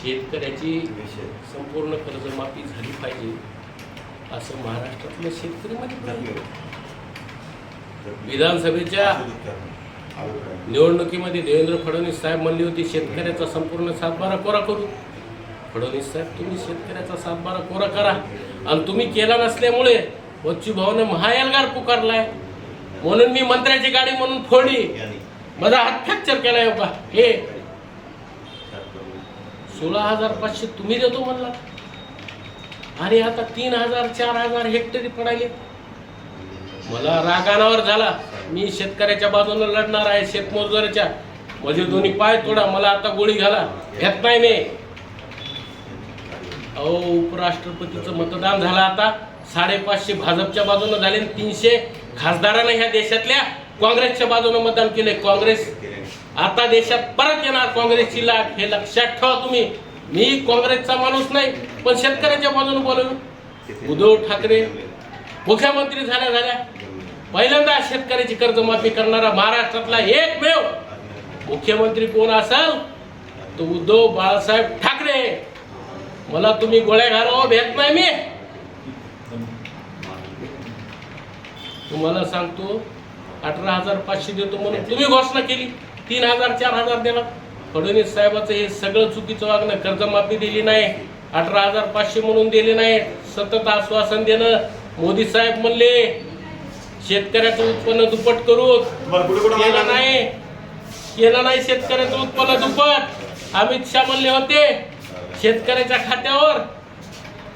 शेतकऱ्याची संपूर्ण कर्जमाफी झाली पाहिजे असं महाराष्ट्रातल्या शेतकरी म्हणत नाही. विधानसभेच्या निवडणुकीमध्ये देवेंद्र फडणवीस साहेब म्हणले होते शेतकऱ्याचा संपूर्ण सातबारा कोरा करू. फडणवीस साहेब तुम्ही शेतकऱ्याचा सातबारा कोरा करा. आणि तुम्ही केला नसल्यामुळे बच्चू भाऊने महाएल्गार पुकारलाय. म्हणून मी मंत्र्याची गाडी म्हणून फोडली. माझा हात फ्रॅक्चर केलाय हो का? हे सोळा हजार पाचशे तुम्ही देतो म्हणला. आणि आता तीन हजार चार हजार हेक्टरी पडायले. मला रागानावर झाला. मी शेतकऱ्याच्या बाजूने लढणार आहे शेतमजुराच्या. म्हणजे दोन्ही पाय तोडा मला आता गोळी घाला. घेत नाही मी. अहो उपराष्ट्रपतीचं मतदान झालं आता. साडेपाचशे भाजपच्या बाजूने झाले आणि तीनशे खासदारांना ह्या देशातल्या काँग्रेसच्या बाजूने मतदान केले. काँग्रेस आता देशात परत येणार काँग्रेसची लाट हे लक्षात ठेवा तुम्ही. मी काँग्रेसचा माणूस नाही पण शेतकऱ्याच्या बाजूने बोलू उद्धव ठाकरे मुख्यमंत्री झाल्या झाल्या. पहिल्यांदा शेतकऱ्याची कर्जमाफी करणारा महाराष्ट्रातला एकमेव मुख्यमंत्री कोण असेल? तो उद्धव बाळासाहेब ठाकरे. मला तुम्ही गोळ्या घालावं भेट नाही मी. तुम्हाला सांगतो अठरा हजार पाचशे देतो म्हणून तुम्ही घोषणा केली. तीन हजार चार हजार देणार. फडणवीस साहेबाचं हे सगळं चुकीचं वागणं कर्जमाफी दिली नाही. अठरा हजार पाचशे म्हणून दिले नाही. सतत आश्वासन देणं. मोदी साहेब म्हणले शेतकऱ्याचं उत्पन्न दुप्पट करू केलं नाही. केलं नाही शेतकऱ्याचं उत्पन्न दुप्पट. अमित शहा म्हणले होते शेतकऱ्याच्या खात्यावर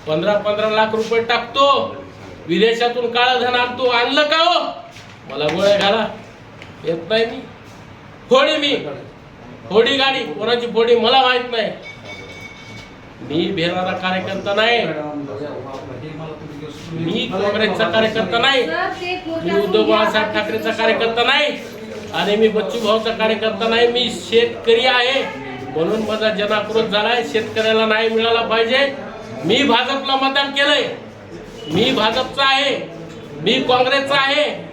पंधरा पंधरा लाख रुपये टाकतो. विदेशातून काळं धन आणतो. आणलं का हो? मला गोळ्या घाला. येत नाही मी. फोडी मी. फोडी गाडी. कोणाची फोडी मला माहीत नाही. मी भेरणारा कार्यकर्ता नाही. मी काँग्रेसचा कार्यकर्ता नाही. मी उद्धव बाळासाहेब ठाकरेचा कार्यकर्ता नाही. आणि मी बच्चू भाऊचा कार्यकर्ता नाही. मी शेतकरी आहे. म्हणून माझा जनाक्रोध झालाय. शेतकऱ्याला नाही मिळाला पाहिजे. मी भाजपला मतदान केलंय. मी भाजपचा आहे. मी काँग्रेसचा आहे.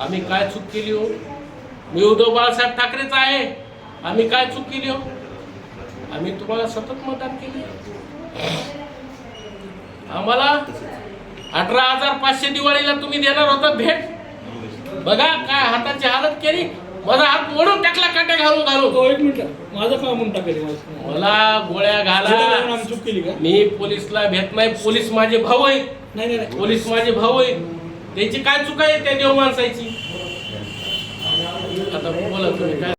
आम्ही काय चूक केली हो? मी उद्धव बाळासाहेब ठाकरेचा आहे. आम्ही काय चूक केली हो? आम्ही तुम्हाला सतत मतदान केले. आम्हाला अठरा हजार पाचशे दिवाळीला तुम्ही देणार होता भेट. बघा काय हाताची हालत केली. माझा हात मोडून टाकला काट्या घालून घालून. एक मिनिट. माझं का म्हणून टाकेल माझं. मला गोळ्या घाला. चूक केली का? मी पोलिसला भेट नाही. पोलीस माझे भाऊ आहेत. नाही नाही नाही. पोलीस माझे भाऊ आहेत. त्याची काय चुका आहे त्या देव माणसाची? आता बोला तुम्ही काय